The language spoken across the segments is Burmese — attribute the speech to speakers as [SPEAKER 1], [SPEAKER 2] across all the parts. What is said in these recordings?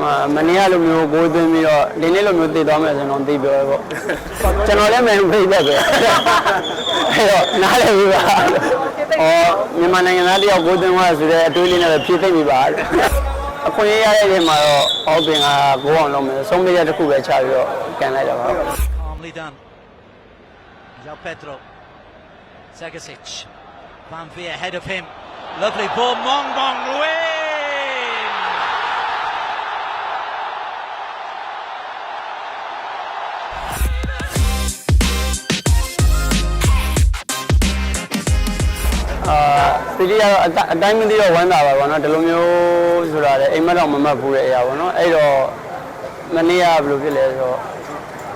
[SPEAKER 1] မမနေ့ကလိုမျိုးကိုယ်သွင်းပြီးတော့ဒီနေ့လိုမျိုးတည်သွားမယ်ဆိုတော့သိပြောပေါ့ကျွန်တော်လည်းမန်ယူဖိတ်သက်ပဲအဲ့တော့နားလည်းပြီးပါအော်မြန်မာနိုင်ငံသားတယောက်ကိုယ်သွင်းသွားဆိုတဲ့အတွေးလေးနဲ့ပဲဖြည့်သိမ့်ပြီးပါအခွင့်အရေးရတဲ့နေရာမှာတော့အောက်ပင်ကကိုအောင်လုံးမယ်ဆုံးဖြတ်ချက်တစ်ခုပဲချပြီးတော့ကန်လိုက်တာပါ
[SPEAKER 2] Calmly done. João Pedro. Zegasic. Van Vee ahead of him. Lovely ball. Mong Mong win!
[SPEAKER 1] အာပီဒီကတော့အတအတိုင်းမသိတော့ဝမ်းသာပါဘောနော်ဒီလိုမျိုးဆိုတာလေအိမ်မက်တော့မမတ်ဘူးတဲ့အရာပေါ့နော်အဲ့တော့မနေ့ကဘယ်လိုဖြစ်လဲဆိုတော့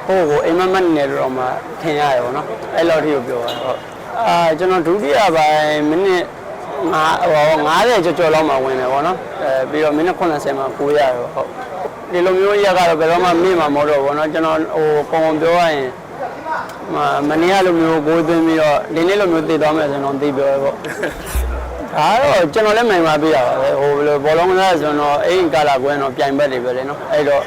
[SPEAKER 1] ဟိုကိုအိမ်မက်မက်နေလို့တော့မှထင်ရတယ်ပေါ့နော်အဲ့လောက်ထိကိုပြောတာဟုတ်အာကျွန်တော်ဒုတိယပိုင်းမိနစ်ငါဟို90ကျော်ကျော်လောက်မှဝင်တယ်ပေါ့နော်အဲပြီးတော့မိနစ်80မှာ9ရတယ်ဟုတ်ဒီလိုမျိုးရက်ကတော့ဘယ်တော့မှမေ့မှာမဟုတ်တော့ဘူးပေါ့နော်ကျွန်တော်ဟိုပုံပုံပြောရရင် မမနေ့ကလိုမျိုးကိုယ်သွင်းပြီးတော့ဒီနေ့လိုမျိုးတည်သွားမယ်ဆိုတော့သိပြောပေါ့ဒါတော့ကျွန်တော်လည်းမှန်ပါပြရပါပဲဟိုဘယ်လိုဘောလုံးကစားဆိုတော့အိမ်ကာလာကွင်းတော့ပြိုင်ဘက်တွေပဲလေနော်အဲ့တော့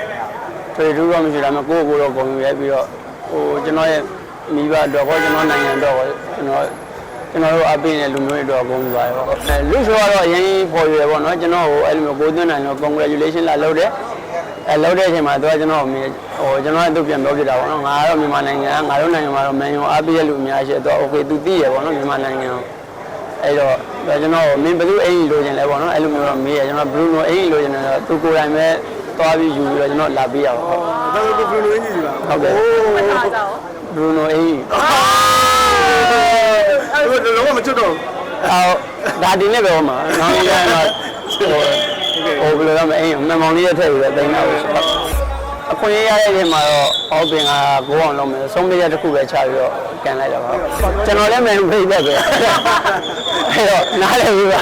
[SPEAKER 1] ထွေထူးတော့မရှိဒါပေမဲ့ကိုယ့်ကိုယ်တော့ဂုဏ်ယူရဲပြီးတော့ဟိုကျွန်တော်ရဲ့မိဘတော့ကောကျွန်တော်နိုင်ငံတော့ကောကျွန်တော်ကျွန်တော်တို့အပိနဲ့လူမျိုးတွေတော့ဂုဏ်ယူပါတယ်ပေါ့အဲလူဆိုတော့အရင်ပေါ်ရွယ်ပေါ့နော်ကျွန်တော်ဟိုအဲ့လိုမျိုးကိုယ်သွင်းနိုင်တော့ congratulation လာလုပ်တယ် အဲလုပ်တဲ့အချိန်မှာသူကကျွန်တော်မြင်ဟိုကျွန်တော်ကသူပြန်ပြောပြတာပေါ့နော်ငါကတော့မြန်မာနိုင်ငံငါတို့နိုင်ငံမှာတော့မန်ယူအားပေးရလူအများရှိတယ်သူက okay သူသိရပေါ့နော်မြန်မာနိုင်ငံကိုအဲ့တော့ဒါကျွန်တော်မင်းဘယ်သူအိမ်လိုချင်လဲပေါ့နော်အဲ့လိုမျိုးတော့မေးရကျွန်တော်ဘရူနိုအိမ်လိုချင်တယ်တော့သူကိုယ်တိုင်ပဲသွားပြီးယူပြီးတော့ကျွန်တော်လာပေးရပါဟုတ်
[SPEAKER 3] ဒါဆိုဘယ်လိုရင်းကြီးလား
[SPEAKER 1] ဟုတ်ကဲ့ဘရူနိုအိမ်
[SPEAKER 3] အဲ့ဒါလုံးဝမချွတ်တော့
[SPEAKER 1] အော်ဒါဒီနေ့ပဲဟောမှာနောက်နေ့ကျရင်တော့ ဟိုဟိုဘယ်လိုလဲမအိမ်မမောင်လေးရထည့်ပြီးတော့တင်တာပဲအခွင့်အရေးရတဲ့နေရာမှာတော့အောက်ပင်ကကိုအောင်လုံးမယ်ဆုံးဖြတ်ချက်တစ်ခုပဲချပြီးတော့ကန်လိုက်တာပါကျွန်တော်လည်းမန်ယူဖိတ်သက်ပဲအဲ့တော့နားလည်းပြီးပါ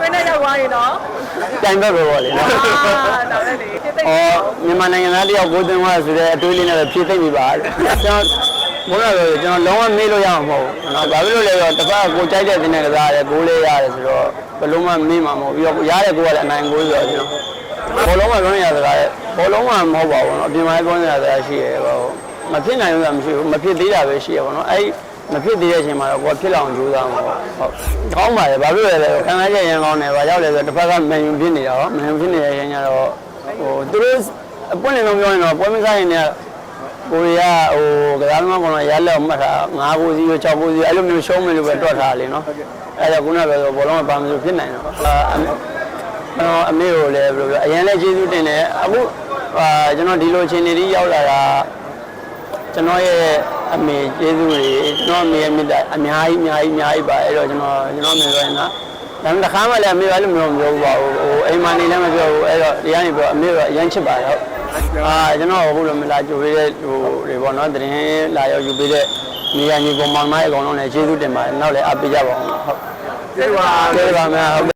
[SPEAKER 4] ဝင်းနဲ့ရောက်သွားရင်တော့
[SPEAKER 1] တိုင်ဘက်ပဲပေါ့လေနော်
[SPEAKER 4] အာတော့လည်းလေတိတ်တိတ်
[SPEAKER 1] အော်မြန်မာနိုင်ငံသားတယောက်ကိုယ်သွင်းသွားဆိုတဲ့အတွေးလေးနဲ့ပဲဖြည့်သိမ့်ပြီးပါကျွန်တော် ဘုရားပြောကျွန်တော်လုံးဝမေ့လို့ရမှာမဟုတ်ဘူးနော်ဘာဖြစ်လို့လဲဆိုတော့တစ်ဖက်ကကိုကြိုက်တဲ့တင်းနဲ့ကစားရတယ်ဂိုးလေးရတယ်ဆိုတော့ဘယ်လုံးမှမေ့မှာမဟုတ်ပြီးတော့ရတဲ့ကိုကလည်းအနိုင်ကိုဆိုတော့ကျွန်တော်ဘောလုံးမှာပြောနေရစကားရဲ့ဘောလုံးမှာမဟုတ်ပါဘူးနော်အပြင်မှာပြောနေရစကားရှိရဲဟိုမဖြစ်နိုင်ဘူးဆိုတာမရှိဘူးမဖြစ်သေးတာပဲရှိရပါတော့အဲ့မဖြစ်သေးတဲ့အချိန်မှာတော့ကိုယ်ဖြစ်လောက်ကြိုးစားမှာပေါ့ဟုတ်ကောင်းပါတယ်ဘာဖြစ်လဲလဲခံစားချက်ရင်ကောင်းတယ်ဘာကြောင့်လဲဆိုတော့တစ်ဖက်ကမန်ယူဖြစ်နေတာဟောမန်ယူဖြစ်နေတဲ့အချိန်ကျတော့ဟိုသူတို့အပွင့်နေလုံးပြောရင်တော့ပွဲမစားရင်လည်း ကိုရီးယားဟိုကစားသမားကောင်တော့ရလက်မှတ်တာ9ကိုစီ6ကိုစီအဲ့လိုမျိုးရှုံးမယ်လို့ပဲတွက်ထားလေနော်အဲ့ဒါခုနကပြောဆိုဘောလုံးကပါမလို့ဖြစ်နိုင်တော့အာအမေကိုလည်းဘယ်လိုပြောအရင်လည်းကျေးဇူးတင်တယ်အခုအာကျွန်တော်ဒီလိုအခြေအနေကြီးရောက်လာတာကျွန်တော်ရဲ့အမေကျေးဇူးတွေကျွန်တော်အမေရဲ့မြတ်တာအများကြီးအများကြီးအများကြီးပါအဲ့တော့ကျွန်တော်ကျွန်တော်အမေပြောရင်တော့ဒါပေမဲ့တစ်ခါမှလည်းအမေကလည်းမပြောမပြောဘူးပါဘူးဟိုအိမ်မနေလည်းမပြောဘူးအဲ့တော့ဒီကနေပြောအမေကအရင်ချစ်ပါတယ်ဟုတ် အာကျွန်တော်အခုလိုမလာကြိုပေးတဲ့ဟိုတွေပေါ့နော်တရင်လာရောက်ယူပေးတဲ့နေရာညီပေါ်မှာမိုင်းအကောင်လုံးလည်းကျေးဇူးတင်ပါတယ်နောက်လည်းအားပေးကြပါအောင်ဟုတ်
[SPEAKER 3] ဒီပါ
[SPEAKER 1] ကျေးဇူးပါမယ်ဟုတ်